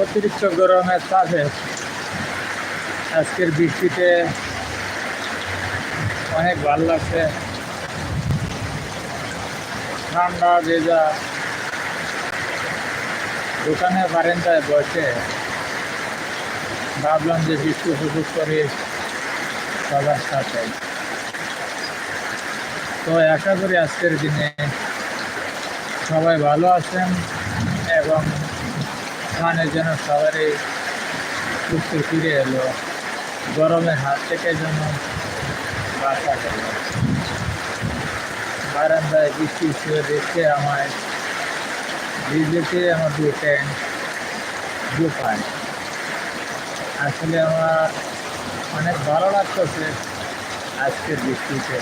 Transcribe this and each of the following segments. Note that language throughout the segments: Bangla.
অতিরিক্ত গরমের চাপে আজকের বৃষ্টিতে অনেক ভালো লাগছে। ঠান্ডা যে ভেজা দোকানের বারেন্দায় বসে ভাবলাম যে বৃষ্টি উপভোগ করে সবার সাথে। তো আশা করি আজকের দিনে সবাই ভালো আছেন এবং প্রাণের যেন সবারই সুস্থ ফিরে এলো। গরমের হাত থেকে যেন বাঁচা গেল। বারান্দায় বৃষ্টি শুয়ে দেখতে আমায় ভিজেতে আমার দু প্যান্ট দু পায়। আসলে আমার অনেক ভালো লাগতেছে আজকের বৃষ্টিতে।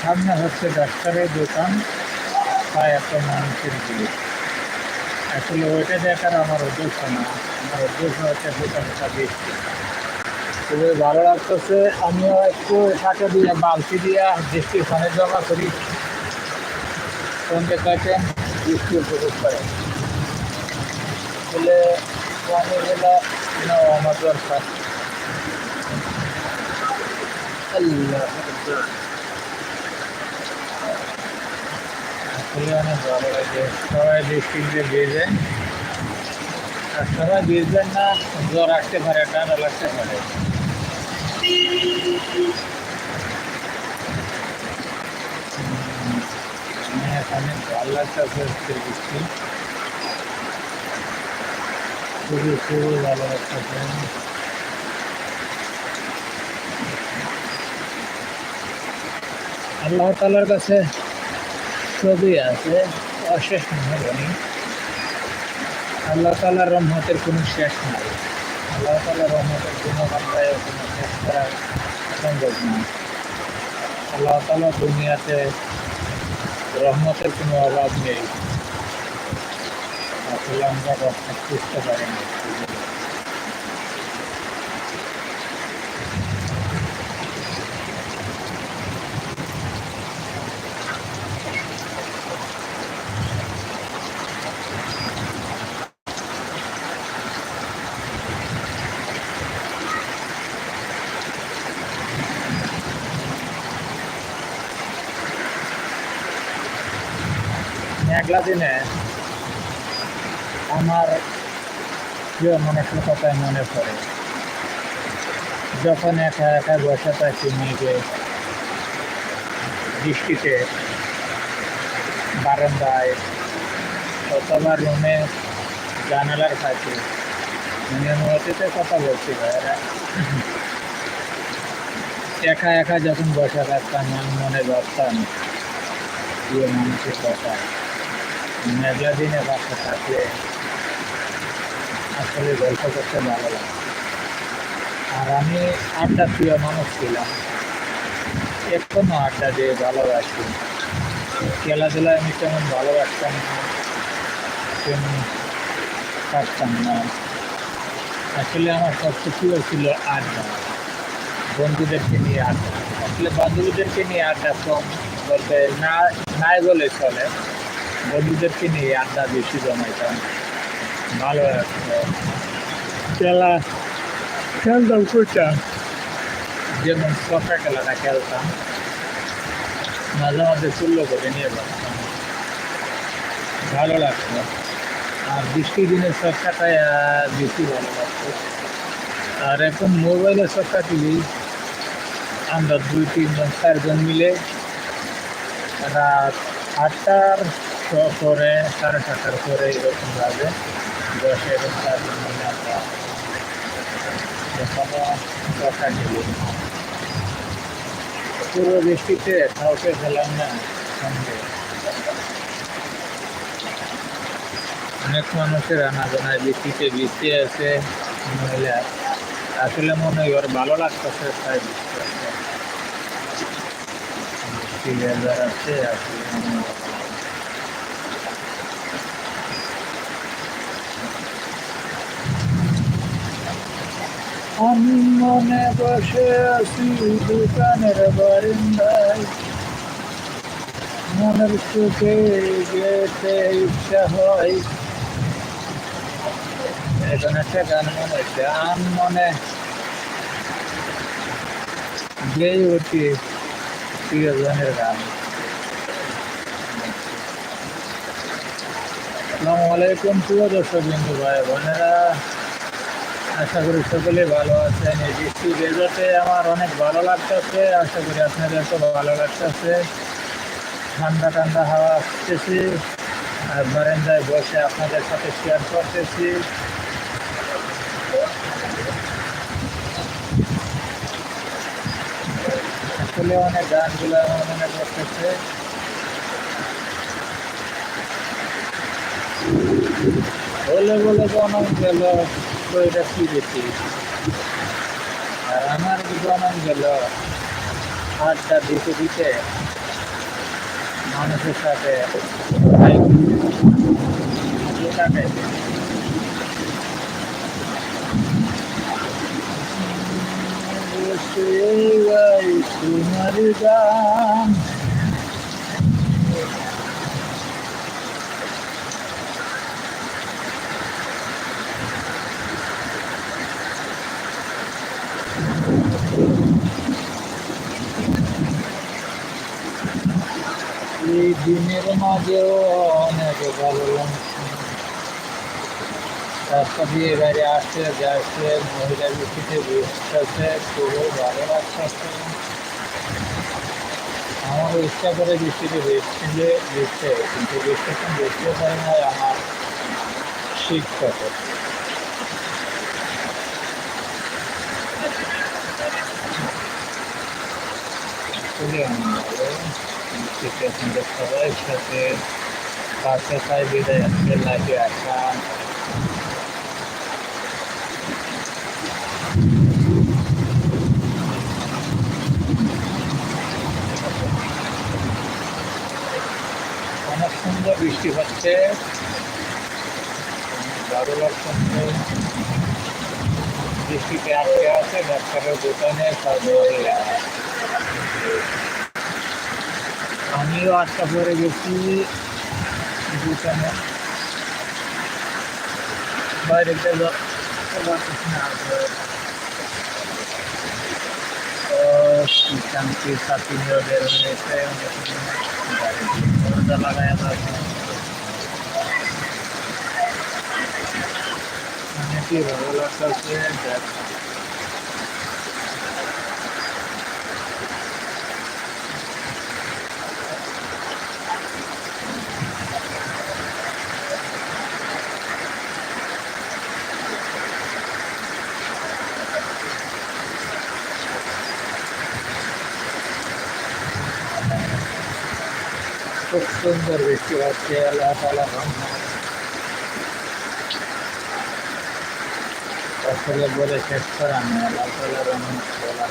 সামনে হচ্ছে ডাক্তারের দোকান পায় একটা মানুষের ভিড়। আসলে ওইটা দেখার আমার উদ্দেশ্য না। আমার উদ্দেশ্য হচ্ছে দোকানটা দেখছি খুবই ভালো লাগতেছে, আমিও একটু টাকা দিয়ে, বালতি দিয়ে বৃষ্টির পানি জমা করি। সন্ধ্যে কাটেন বৃষ্টি উপভোগ করে। আসলে পানিগুলো আমার দরকার। আল্লাহ। আসলে অনেক ভালো লাগে সবাই ভিজবেন না জ্বর আসতে পারে ঠান্ডা লাগতে পারে ভালো লাগতেছে খুবই খুবই ভালো লাগতেছে আল্লাহ তালার কাছে সবই আছে, অশেষ মেহরবানি। আল্লাহ তালার রহমতের কোনো শেষ নাই। আল্লাহ তালার রহমতের কোনো মাত্রায় কোনো শেষ করা সম্ভব না আল্লাহ তালা দুনিয়াতে রহমতের কোনো অভাব নেই। আসলে আমরা রহমত বুঝতে পারি না মেঘলা দিনে আমার প্রিয় মানুষের কথাই মনে পড়ে। যখন একা একা বসে থাকি মেঘে বৃষ্টিতে, বারান্দায় অথবা রুমে জানালার কাছে মানে কথা বলছি ভাইয়েরা একা একা যখন বসে থাকতাম, মনে ভাবতাম, প্রিয় মানুষের কথা মেঘলা দিনে বাসা থাকলে আসলে গল্প করতে ভালো লাগে আর আমি আড্ডা প্রিয় মানুষ ছিলাম এখনও আড্ডা দিয়ে ভালোবাসি খেলাধুলায় আমি তেমন ভালোবাসতাম না তেমন পারতাম না আসলে আমার সবচেয়ে প্রিয় ছিল আড্ডা বন্ধুদেরকে নিয়ে আড্ডা আসলে বান্ধবীদেরকে নিয়ে আড্ডা কম, বলতে না নাই বলে চলে। বন্ধুদেরকে নিয়ে আড্ডা বেশি জমাইতাম ভালো খেলা, খেলতাম করতাম যেমন সকার খেলাটা খেলতাম, মাঝে মাঝে চুল্লো করে নিয়ে বসতাম। ভালো লাগতো। আর বৃষ্টির দিনে সবটাটাই বেশি ভালো লাগতো। আর এখন মোবাইলে সবটা দিলি আমরা দুই তিনজন চারজন মিলে রাত আটটার সাড়ে সাতটার পরে এরকম এবং আমরা দশটা বৃষ্টিতে কাউকে খেলাম না সঙ্গে। অনেক মানুষের আনাগোনায় বৃষ্টিতে বৃষ্টি আছে, মহিলা। আসলে মনে হয় ওর ভালো লাগতেছে তাই বৃষ্টি আছে বৃষ্টি আছে, আসলে মনে হয় ভালো লাগছে। আমি মনে বসে আছি দোকানের বারিন্দায়। মনের সুখে যেতে ইচ্ছা হয়। এখন একটা গান মনে হচ্ছে আম মনে। যেই উঠি প্রিয়জনের গান। আসসালামু আলাইকুম, প্রিয় দর্শক বিন্দু ভাই বোনেরা আশা করি সকলে ভালো আছেন। এই বৃষ্টি বেজতে আমার অনেক ভালো লাগতেছে। আশা করি আপনাদেরকে ভালো লাগতেছে। ঠান্ডা ঠান্ডা হাওয়া আসতেছি। আর বারান্দায় বসে আপনাদের সাথে শেয়ার করতেছি। আসলে অনেক গানগুলো আমার মনে পড়তেছে। বলে বলে জনম গেল। তো এটা কি দেখি? আর আমার জনম গেল, আড্ডা দিতে দিতে মানুষের সাথে কাটাইতে তোমার গান এই দিনের মাঝেও অনেক ভালো লাগছে রাস্তা দিয়ে বাইরে আসছে যাচ্ছে মহিলা বৃষ্টিতে বসতেছে খুবই ভালো লাগছে আমারও ইচ্ছা করে বৃষ্টিতে বৃষ্টিতে বৃষ্টি কিন্তু বৃষ্টি বৃষ্টিও পারে না আমার শিক্ষক খুবই আনন্দ বৃষ্টিতে আপনাদের সবাই সাথে পাশে খাই বিদায় আজকে লাইফে আসা অনেক সুন্দর বৃষ্টি হচ্ছে। ভালো লাগছে। বৃষ্টিতে আটকে আছে, ডাক্তারের দোকানে সার্জারি আমিও আটকা পড়ে গেছি দোকানে বাইরে গেল শান্তি সাথী বের হয়েছে দরজা লাগায় অনেকই সুন্দর বৃষ্টি হচ্ছে আল্লাহ তালা আসলে বলে শেষ করা নেই আল্লাহ তালা রহমান বলা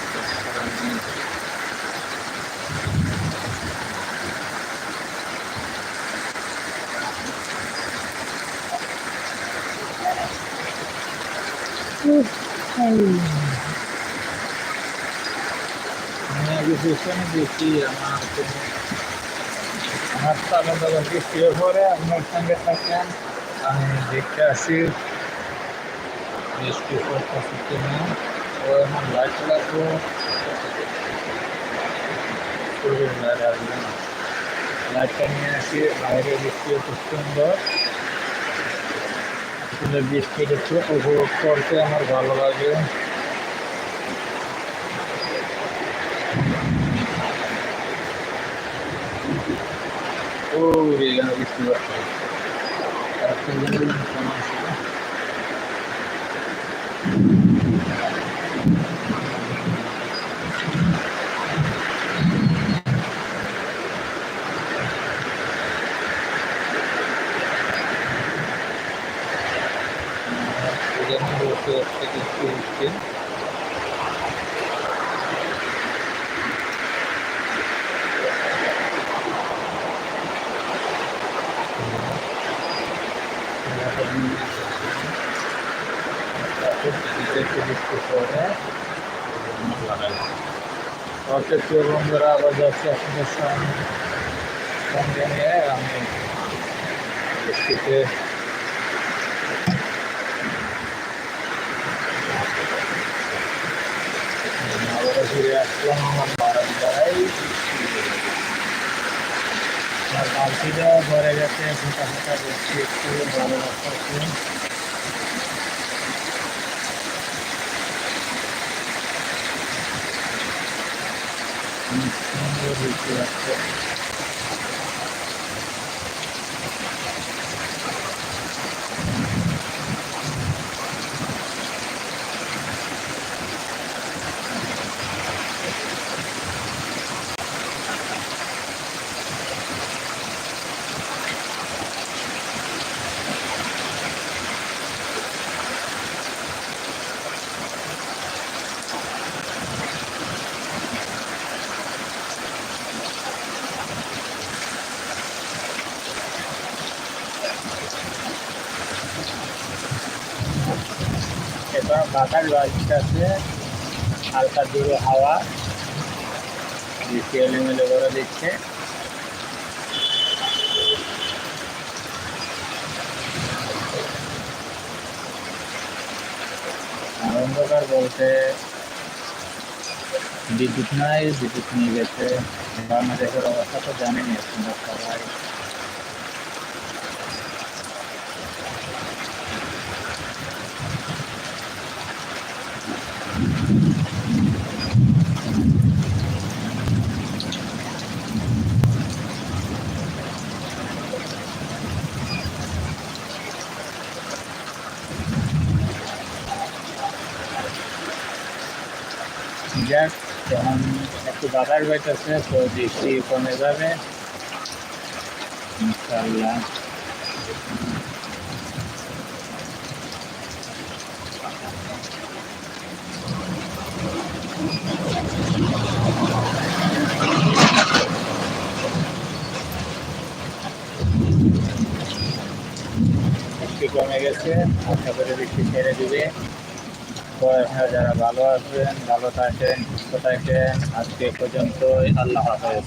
আমার তালা দাদা বৃষ্টিও পরে আপনার সঙ্গে থাকেন আমি দেখতে আসি বৃষ্টি পড়তেছে কিনা ও আমার লাইট লাগবো লাইটটা নিয়ে আসি বাইরে বৃষ্টিও খুব সুন্দর আসলে বৃষ্টির একটু উপভোগ করতে আমার ভালো লাগে Uy, ya no ওকে প্রিয় বন্ধুরা আবার যাচ্ছি আপনাদের সঙ্গে নিয়ে আমি বৃষ্টিতে আবারও ফিরে আসলাম আমার বারান্দায় আমার বালতিটা ভরে গেছে ফাঁকা ফাঁকা বৃষ্টি একটু ভালো রাখতে に、誕生日ってやって。এবার বাতাস বাজতেছে হালকা জোরে হাওয়া। বৃষ্টি এলোমেলো করে অন্ধকার বলতে বিদ্যুৎ নাই, বিদ্যুৎ নিয়ে গেছে। বাংলাদেশের অবস্থা তো জানেনি আপনারা সবাই। যাক এখন একটু বাতাস বাইতেছে তো বৃষ্টি কমে যাবে। ইনশাল্লাহ বৃষ্টি কমে গেছে আশা করে বৃষ্টি ছেড়ে দিবে। তো আপনারা যারা ভালো আছেন ভালো থাকেন সুস্থ থাকেন আজকে পর্যন্ত পর্যন্তই। আল্লাহ হাফেজ।